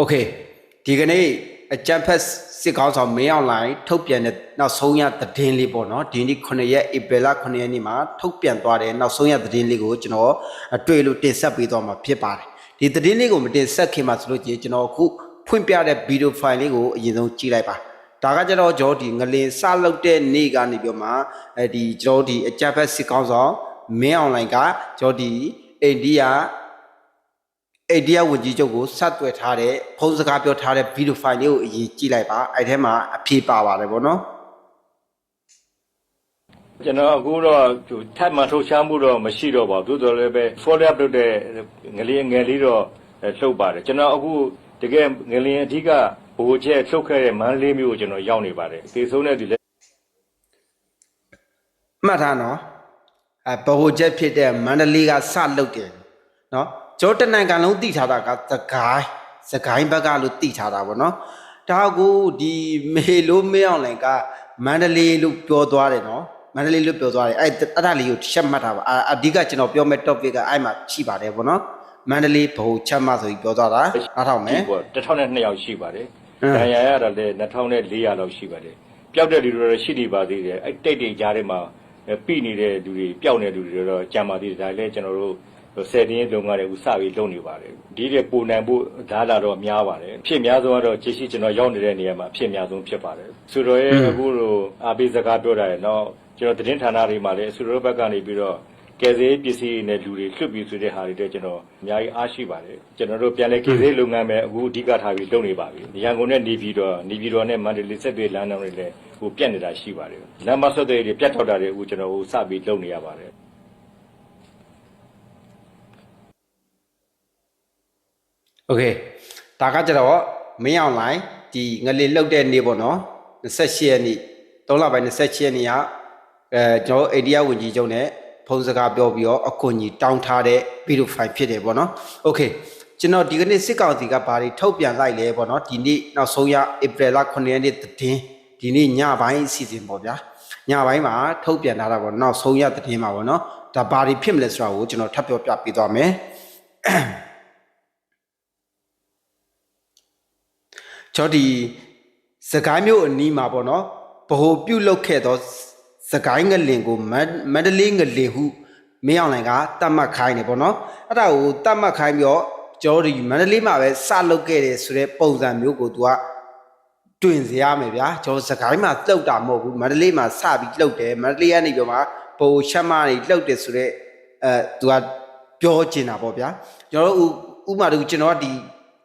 โอเคဒီကနေ့အကြံဖက်စစ်ကောင်းဆောင်မင်းအောင်လိုင်းထုတ်ပြန်တဲ့နောက်ဆုံးရသတင်းလေးပေါ့နော်ဒီနေ့9ရက်ဧပြီလ9ရက်နေ့မှာထုတ်ပြန်သွားတဲ့နောက်ဆုံးရသတင်းလေးကိုကျွန်တော်အတွေ့လို့တင်ဆက်ပေးသွားမှာဖြစ်ပါတယ်ဒီသတင်းလေးကိုမတင်ဆက်ခင်မှာဆိုလို့ချင်းကျွန်တော်အခုဖွင့်ပြတဲ့ဗီဒီယိုဖိုင်လေးကိုအရင်ဆုံးကြည့်လိုက်ပါဒါကကျတော့ကျွန်တော်ဒီငလင်စလုတ်တဲ့နေ့ကနေပြောမှအဲဒီကျွန်တော်ဒီအကြံဖက်စစ်ကောင်းဆောင်မင်းအောင်လိုင်းကကျွန်တော်ဒီအိန္ဒိယ အိန္ဒိယဝန်ကြီးချုပ်ကိုဆက်သွယ်ထားတဲ့ဖုန်းစကားပြောထားတဲ့ဗီဒီယိုဖိုင်လေးကိုအရင်ကြည့်လိုက်ပါအဲ့ထဲမှာအဖြေပါပါတယ်ဗောနော်ကျွန်တော်အခုတော့ဟိုထပ်မထုတ်ချမ်းမှုတော့မရှိတော့ပါဘူးသို့တော်လည်းပဲ follow up လုပ်တဲ့ငလေးငယ်လေးတော့လှုပ်ပါတယ်ကျွန်တော်အခုတကယ်ငလင်းအဓိကဘိုးချက်လှုပ်ခဲ့တဲ့မန္တလေးမြို့ကိုကျွန်တော်ရောက်နေပါတယ်သေဆုံးတဲ့သူလည်းမှတ်ထားနော်အဲဗဟိုချက်ဖြစ်တဲ့မန္တလေးကစလုတ်တယ်နော် ကျောတနန်ကန်လုံးတိထားတာကသကိုင်းသကိုင်းဘက်ကလို့တိထားတာဗောနော်ဒါကိုဒီမေလိုမင်းအောင်လည်းကမန္တလေးလို့ပြောသွားတယ်နော်မန္တလေးလို့ပြောသွားတယ်အဲ့အဲ့ဒါလေးကိုချက်မှတ်ထားပါအာအဓိကကျွန်တော်ပြောမဲ့ topic ကအဲ့မှာရှိပါတယ်ဗောနော်မန္တလေးဗဟိုချက်မှတ်ဆိုပြီးပြောသွားတာအားထောက်မယ်ပေါ့1002ယောက်ရှိပါတယ်ဟမ်ဒဏ်ရာရတာလည်း2400လောက်ရှိပါတယ်ပျောက်တဲ့လူတွေတော့ရှိနေပါသေးတယ်အဲ့တိတ်တိတ်ကြားထဲမှာပြိနေတဲ့လူတွေပျောက်နေတဲ့လူတွေတော့ကြာပါသေးတယ်ဒါလည်းကျွန်တော်တို့ ဆယ်တင်းလုံငါတွေဥစပြီးလုပ်နေပါတယ်ဒီတဲ့ပုံနိုင်ဖို့ဓာတ်လာတော့များပါတယ်ဖြစ်များဆုံးကတော့ကြည့်ရှိကျွန်တော်ရောက်နေတဲ့နေရာမှာဖြစ်များဆုံးဖြစ်ပါတယ်ဆိုတော့ရဲ့အခုလိုအာပိစကားပြောတာရယ်နော်ကျွန်တော်သတင်းဌာနတွေမှာလည်းအစူရောဘက်ကနေပြီးတော့ကယ်ဆယ်ရေးပစ္စည်းတွေနဲ့လူတွေလွတ်ပြီးဆိုတဲ့ဟာတွေတော့ကျွန်တော်အများကြီးအားရှိပါတယ်ကျွန်တော်တို့ပြန်လဲကယ်ဆယ်ရေးလုပ်ငန်းပဲအခုအဓိကထားပြီးလုပ်နေပါပြီရန်ကုန်နဲ့နေပြည်တော်နေပြည်တော်နဲ့မန္တလေးဆက်သွယ်လမ်းတောင်တွေလည်းဟိုပြတ်နေတာရှိပါတယ်လမ်းမဆက်သွယ်ရေးတွေပြတ်ထောက်တာတွေအခုကျွန်တော်ဟိုစပြီးလုပ်နေရပါတယ် โอเคဒါကကြတော့မင်းအောင်လိုင်းဒီငလီလောက်တဲ့နေ့ပေါ့နော်28ရက်နေ့3လပိုင်း28ရက်နေ့ကအဲကျွန်တော်အိန္ဒိယဝန်ကြီးချုပ်နဲ့ဖုန်းစကားပြောပြီးတော့အခွန်ကြီးတောင်းထားတဲ့ဗီဒီယိုဖိုင်ဖြစ်တယ်ပေါ့နော်โอเคကျွန်တော်ဒီကနေ့စစ်ကောင်စီကဘာတွေထုတ်ပြန်လိုက်လဲပေါ့နော်ဒီနေ့နောက်ဆုံးရဧပြီလ9ရက်နေ့သတင်းဒီနေ့ညပိုင်းအစီအစဉ်ပေါ့ဗျာညပိုင်းမှာထုတ်ပြန်ထားတာပေါ့နောက်ဆုံးရသတင်းမှာပေါ့နော်ဒါဘာတွေဖြစ်မလဲဆိုတာကိုကျွန်တော်ထပ်ပြောပြပေးသွားမယ် ကျွန်တော်ဒီစကိုင်းမြို့အနီးမှာပေါ့နော်ဗဟိုပြုတ်လုတ်ခဲ့သောစကိုင်းငလင်ကိုမန္မန္တလေးငလင်ဟုမင်းအောင်လိုင်ကတတ်မှတ်ခိုင်းတယ်ပေါ့နော်အဲ့ဒါကိုတတ်မှတ်ခိုင်းပြီးတော့ကျွန်တော်ဒီမန္တလေးမှာပဲစလုတ်ခဲ့တယ်ဆိုတဲ့ပုံစံမျိုးကို तू ကတွင်စေရမယ်ဗျာကျွန်တော်စကိုင်းမှာလှုပ်တာမဟုတ်ဘူးမန္တလေးမှာစပြီးလှုပ်တယ်မန္တလေးကနေပြီးတော့မှဗဟိုချက်မတွေလှုပ်တယ်ဆိုတော့အဲ तू ကပြောချင်တာပေါ့ဗျာကျွန်တော်တို့ဥဥမာတူကျွန်တော်ကဒီ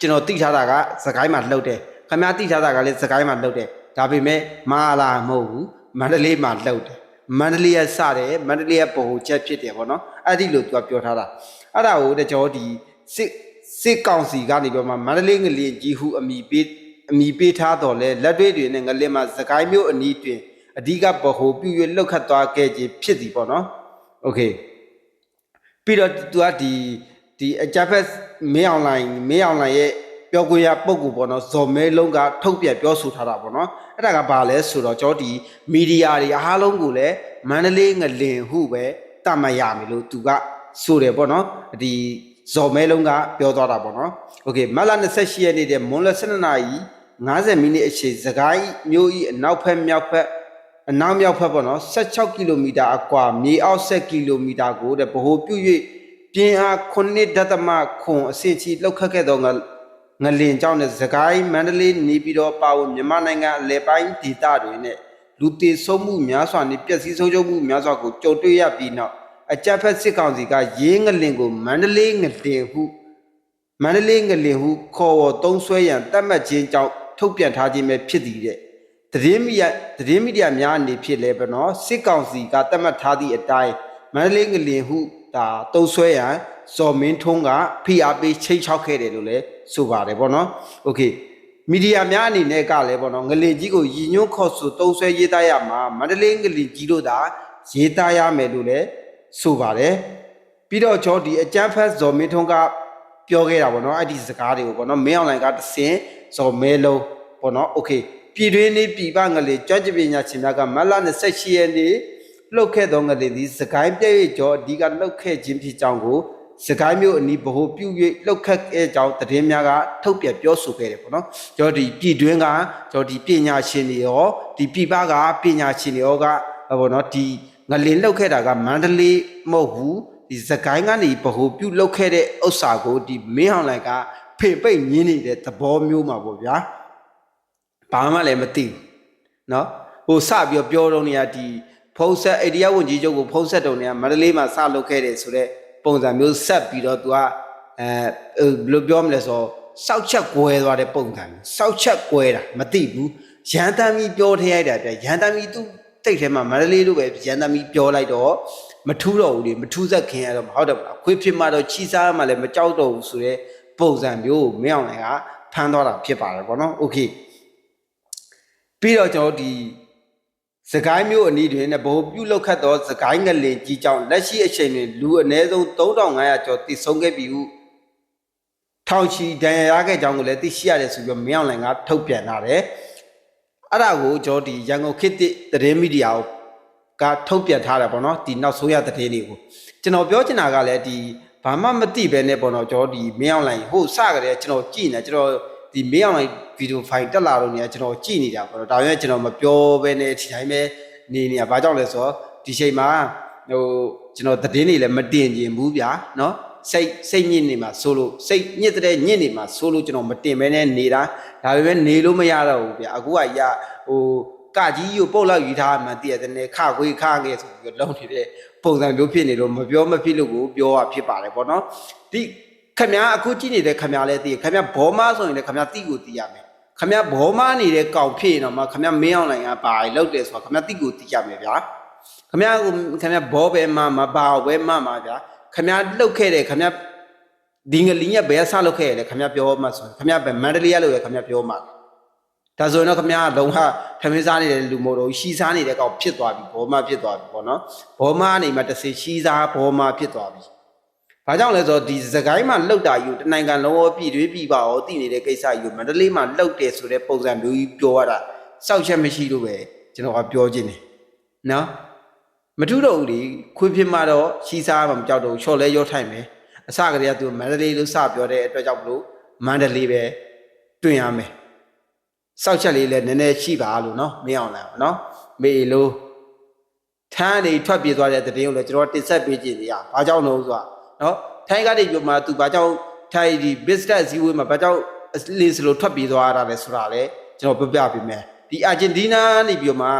ကျွန်တော်သိထားတာကစကိုင်းမှာလှုပ်တယ် ခမရသိထားတာကလည်းစကိုင်းမှာလှုပ်တယ်ဒါပေမဲ့မဟာလာမဟုတ်ဘူးမန္တလေးမှာလှုပ်တယ်မန္တလေးရစတယ်မန္တလေးရဗဟိုချက်ဖြစ်တယ်ပေါ့နော်အဲ့ဒီလို तू ကပြောထားတာအဲ့ဒါကိုတကြောဒီစစ်စစ်ကောင်စီကနေပြောမှမန္တလေးငလျင်ကြီးဟုအမိပေးအမိပေးထားတော်လဲလက်တွေတွေနဲ့ငလျင်မှာစကိုင်းမြို့အနီးတွင်အဓိကဗဟိုပြု၍လှုပ်ခတ်သွားခဲ့ခြင်းဖြစ်သည်ပေါ့နော်โอเค ပြီးတော့သူကဒီဒီအကြက်ဖက်မင်းအွန်လိုင်းမင်းအွန်လိုင်းရဲ့ ပြောခွင့်ရပုံကူပေါ့နော်ဇော်မဲလုံးကထုတ်ပြန်ပြောဆိုထားတာပေါ့နော်အဲ့ဒါကဘာလဲဆိုတော့ကျွန်တော်ဒီမီဒီယာတွေအားလုံးကိုလည်းမန္တလေးငလင်ဟုပဲတတ်မှတ်ရမယ်လို့သူကဆိုတယ်ပေါ့နော်ဒီဇော်မဲလုံးကပြောသွားတာပေါ့နော်โอเคမတ်လ28ရက်နေ့တဲ့မွန်လ12နာရီ50မိနစ်အချိန်စကိုင်းမြို့ဤအနောက်ဖက်မြောက်ဖက် အနောက်မြောက်ဖက်ပေါ့နော်16ကီလိုမီတာအကွာမြေအောက်10ကီလိုမီတာကိုတဲ့ဗဟိုပြု၍ပြင်းအား9ဒသမခွန်အဆင့်ချီလောက်ခတ်ခဲ့သော ငငလင်ကြောင့်နဲ့သခိုင်းမန္တလေးနေပြည်တော်ပါဝင်မြန်မာနိုင်ငံအလဲပိုင်းဒေသတွေနဲ့လူတည်ဆုံးမှုများစွာနဲ့ပျက်စီးဆုံးရှုံးမှုများစွာကိုကြုံတွေ့ရပြီးနောက်အကြက်ဖက်စစ်ကောင်စီကရေးငလင်ကိုမန္တလေးငလင်ဟုမန္တလေးငလင်ဟုခေါ်ဝေါ်သုံးဆွဲရန်တတ်မှတ်ခြင်းကြောင့်ထုတ်ပြန်ထားခြင်းပဲဖြစ်သည်တဲ့သတင်းမီဒီယာသတင်းမီဒီယာများအနေဖြင့်လည်းပဲနော်စစ်ကောင်စီကတတ်မှတ်ထားသည့်အတိုင်းမန္တလေးငလင်ဟုဒါသုံးဆွဲရန်ဇော်မင်းထွန်းကဖိအားပေးချိန်ချောက်ခဲ့တယ်လို့လည်း ဆိုပါတယ်ပေါ့နော်โอเคမီဒီယာများအနေနဲ့ကလည်းပေါ့နော်ငလင်ကြီးကိုရည်ညွှန်းခေါ်ဆိုသုံးဆွဲရေးသားရမှာမန္တလေးငလင်ကြီးတို့သာရေးသားရမယ်လို့လည်းဆိုပါတယ် ပြီးတော့ကျွန်တော်ဒီအကျန်းဖတ်ဇော်မင်းထွန်းကပြောခဲ့တာပေါ့နော်အဲ့ဒီစကားတွေကိုပေါ့နော်မင်းအွန်လိုင်းကတဆင်ဇော်မဲလုံးပေါ့နော်โอเคပြည်တွင်းနေပြည်ပငလေကြွန့်ကျပညာရှင်များကမတ်လ28ရက်နေ့လှုပ်ခဲ့သောငလေသည်စကိုင်းပြည့်ရကျော်အဓိကလှုပ်ခဲ့ခြင်းဖြစ်ကြောင်းကို စကိုင်းမြို့အနီးဗဟိုပြု၍လှုပ်ခတ်ခဲ့ကြောင်းသတင်းများကထုတ်ပြန်ပြောဆိုခဲ့တယ်ပေါ့နော်ကျွန်တော်ဒီပြည်တွင်းကကျွန်တော်ဒီပညာရှင်တွေရောဒီပြည်ပကပညာရှင်တွေရောကပေါ့နော်ဒီငလင်လှုပ်ခဲ့တာကမန္တလေးမဟုတ်ဘူးဒီစကိုင်းကနေဗဟိုပြုလှုပ်ခဲ့တဲ့ဥစ္စာကိုဒီမင်းအောင်လိုင်ကဖေပိတ်ညင်းနေတဲ့သဘောမျိုးမှာပေါ့ဗျာဘာမှလည်းမသိဘူးเนาะဟိုစပြီးတော့ပြောတော့နေရဒီဖုံးဆက်အိန္ဒိယဝန်ကြီးချုပ်ကိုဖုံးဆက်တုံနေရမန္တလေးမှာစလုပ်ခဲ့တယ်ဆိုတော့ ပုံစံမျိုးဆက်ပြီးတော့ तू ကအဲဘယ်လိုပြောမလဲဆိုတော့စောက်ချက်ကွဲသွားတဲ့ပုံစံမျိုးစောက်ချက်ကွဲတာမသိဘူးရန်တမ်းပြီးပြောထည့်ရိုက်တာပြရန်တမ်းပြီး तू တိတ်ထဲမှာမန္တလေးလိုပဲရန်တမ်းပြီးပြောလိုက်တော့မထူးတော့ဘူးလေမထူးဆက်ခင်ရတော့မဟုတ်တော့ဘူးလားခွေးဖြစ်မှတော့ချီစားမှလည်းမကြောက်တော့ဘူးဆိုတော့ပုံစံမျိုးကိုမင်းအောင်လည်းကဖမ်းသွားတာဖြစ်ပါတယ်ဗောနော်โอเคပြီးတော့ကျွန်တော်ဒီ စကိုင်းမျိုးအနီးတွင်နဲ့ဘိုးပြုတ်လောက်ခတ်သောစကိုင်းငလင်ကြီးကြောင့်လက်ရှိအချိန်တွင်လူအနည်းဆုံး3500ကျော်တည်ဆုံးခဲ့ပြီဟုထောင်ချီဒဏ်ရာရခဲ့ကြောင်းကိုလည်းသိရှိရတယ်ဆိုပြီးတော့မင်းအောင်လည်းကထုတ်ပြန်လာတယ်အဲ့ဒါကိုကျွန်တော်ဒီရန်ကုန်ခေတ်သစ်သတင်းမီဒီယာကိုကထုတ်ပြန်ထားတယ်ပေါ့နော်ဒီနောက်ဆုံးရသတင်းတွေကိုကျွန်တော်ပြောချင်တာကလည်းဒီဘာမှမသိပဲနဲ့ပေါ့နော်ကျွန်တော်ဒီမင်းအောင်လိုင်းဟိုစကြတဲ့ကျွန်တော်ကြည့်နေကျွန်တော် ဒီမင်းအောင်လိုင်းဗီဒီယိုဖိုင်တက်လာတော့နေကျွန်တော်ကြည့်နေတာပေါ့နော်ဒါပေမဲ့ကျွန်တော်မပြောဘဲနဲ့ဒီတိုင်းပဲနေနေရဘာကြောင့်လဲဆိုတော့ဒီချိန်မှာဟိုကျွန်တော်သတင်းတွေလည်းမတင်ကျင်ဘူးဗျာနော်စိတ်စိတ်ညစ်နေမှာဆိုလို့စိတ်ညစ်တဲ့ညစ်နေမှာဆိုလို့ကျွန်တော်မတင်ဘဲနဲ့နေတာဒါပေမဲ့နေလို့မရတော့ဘူးဗျာအခုကရဟိုကကြီးကိုပုတ်လောက်ယူထားမှတည်ရတယ်နဲ့ခခွေးခငယ်ဆိုပြီးတော့လုံနေတဲ့ပုံစံမျိုးဖြစ်နေလို့မပြောမဖြစ်လို့ကိုပြောရဖြစ်ပါတယ်ပေါ့နော်ဒီ ခမ ्या အခုကြည့်နေတဲ့ခမ ्या လည်းတည်ခမ ्या ဘောမဆိုရင်လည်းခမ ्या တိကိုတည်ရမယ်ခမ ्या ဘောမနေတဲ့ကောင်ဖြစ်ရင်တော့မှခမ ्या မင်းအောင်လိုင်ကပါလောက်တယ်ဆိုတော့ခမ ्या တိကိုတည်ရမယ်ဗျာခမ ्या ကိုခမ ्या ဘောပဲမမပါဘဲမမှာဗျာခမ ्या လှုပ်ခဲ့တယ်ခမ ्या ဒီငလင်းရဘယ်ဆလှုပ်ခဲ့ရလဲခမ ्या ပြောမှဆိုခမ ्या ပဲမန္တလေးရလို့ရခမ ्या ပြောမှဒါဆိုရင်တော့ခမ ्या လုံးဝထမင်းစားနေတဲ့လူမို့တော့ရှီစားနေတဲ့ကောင်ဖြစ်သွားပြီဘောမဖြစ်သွားပြီပေါ့နော်ဘောမအနေမှာတစ်စီရှီစားဘောမဖြစ်သွားပြီ ဘာကြောင့်လဲဆိုတော့ဒီစကိုင်းမှာလှုပ်တာယူတနိုင်ငံလုံးရောပြည်တွင်းပြည်ပရောတည်နေတဲ့ကိစ္စယူမန္တလေးမှာလှုပ်တယ်ဆိုတဲ့ပုံစံမျိုးကြီးပြောရတာစောက်ချက်မရှိလို့ပဲကျွန်တော်ကပြောခြင်းတယ်နော်မထူးတော့ဘူးလေခွေးဖြစ်မှတော့ရှီစားမှမကြောက်တော့ဘူးချော်လဲရောထိုင်မယ်အစကတည်းကသူမန္တလေးလို့စပြောတဲ့အတွက်ကြောင့်မလို့မန္တလေးပဲတွင်ရမယ်စောက်ချက်လေးလည်းနည်းနည်းရှိပါလို့နော်မင်းအောင်လားနော်မေလို့ထန်းနေထွက်ပြေးသွားတဲ့တည်င်းကိုလည်းကျွန်တော်တင်ဆက်ပေးခြင်းနေရဘာကြောင့်လို့ဆိုတော့ နော်ထိုင်းကနေပြောမှသူဘာကြောင့်ထိုင်းဒီ business ဇီဝေးမှာဘာကြောင့်လင်းစလိုထွက်ပြေးသွားရတာလဲဆိုတာလေကျွန်တော်ပြပြပေးမယ်ဒီအာဂျင်တီးနားနေပြီးတော့မှ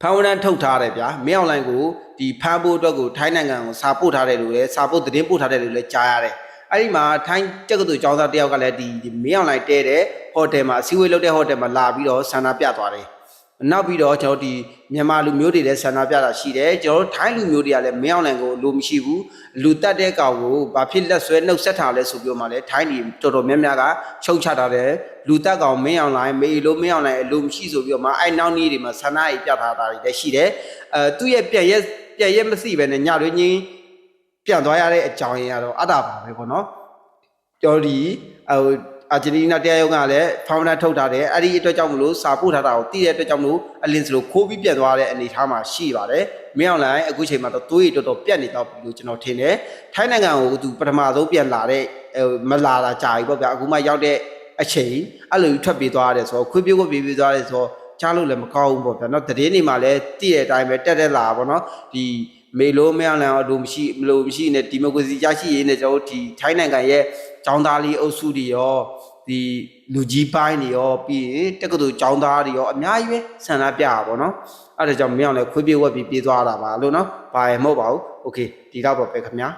ဖန်ဝရန်ထုတ်ထားတယ်ဗျာမင်းအွန်လိုင်းကိုဒီဖန်ဖို့အတွက်ကိုထိုင်းနိုင်ငံကိုစာပို့ထားတယ်လို့လည်းစာပို့သတင်းပို့ထားတယ်လို့လည်းကြားရတယ်အဲ့ဒီမှာထိုင်းတက္ကသိုလ်ကျောင်းသားတယောက်ကလည်းဒီမင်းအွန်လိုင်းတဲတဲ့ဟိုတယ်မှာအစည်းအဝေးလုပ်တဲ့ဟိုတယ်မှာလာပြီးတော့ဆန္ဒပြသွားတယ် နောက်ပြီးတော့ကျွန်တော်ဒီမြန်မာလူမျိုးတွေလည်းဆန္ဒပြတာရှိတယ်ကျွန်တော်တို့ထိုင်းလူမျိုးတွေကလည်းမင်းအောင်လန်ကိုလိုမရှိဘူးလူတက်တဲ့ကောင်ကိုဘာဖြစ်လက်ဆွဲနှုတ်ဆက်ထားလဲဆိုပြီးတော့မှလည်းထိုင်းတွေတော်တော်များများကချုပ်ချထားတယ်လူတက်ကောင်မင်းအောင်လိုင်းမေလို့မင်းအောင်လိုင်းအလိုမရှိဆိုပြီးတော့မှအဲ့နောက်နေ့တွေမှာဆန္ဒရေးပြထားတာတွေလည်းရှိတယ်အဲသူ့ရဲ့ပြက်ရက်ပြက်ရက်မရှိပဲနဲ့ညတွင်ချင်းပြန်သွားရတဲ့အကြောင်းရင်းကတော့အတားပါပဲပေါ့နော်ကျော်ဒီဟို အာဂျင်တီးနားတရားရုံးကလည်းဖောင်ဒါထုတ်ထားတယ်အဲ့ဒီအတွက်ကြောင့်မလို့စာပို့ထားတာကိုတည်တဲ့အတွက်ကြောင့်မလို့အလင်းစလိုခိုးပြီးပြတ်သွားတဲ့အနေအထားမှာရှိပါတယ်မင်းအောင်လိုင်းအခုချိန်မှာတော့သွေးတော်တော်ပြတ်နေတော့ပြီလို့ကျွန်တော်ထင်တယ်ထိုင်းနိုင်ငံကိုသူပထမဆုံးပြန်လာတဲ့မလာတာကြာပြီပေါ့ဗျာအခုမှရောက်တဲ့အချိန်အဲ့လိုထွက်ပြေးသွားတယ်ဆိုတော့ခွေးပြေးကိုပြေးပြေးသွားတယ်ဆိုတော့ကြားလို့လည်းမကောင်းဘူးပေါ့ဗျာနော်တည်င်းနေမှာလည်းတည်တဲ့အတိုင်းပဲတက်တက်လာပေါ့နော်ဒီမေလိုမရလန်အလိုမရှိမလိုမရှိနဲ့ဒီမိုကရေစီရရှိရေးနဲ့ကျွန်တော်တို့ဒီထိုင်းနိုင်ငံရဲ့ចောင်းသားလေးအုပ်စုတွေရော ဒီလူကြီးပိုင်းတွေရောပြီးရင်တက္ကသိုလ်ចောင်းသားတွေရောအများကြီးပဲဆန္ဒပြတာပေါ့နော်အဲ့ဒါကြောင့်မင်းအောင်လည်းခွေးပြေးဝက်ပြီးပြေးသွားတာပါလို့နော်ဘာရမဟုတ်ပါဘူးโอเคဒီတော့ပဲခင်ဗျာ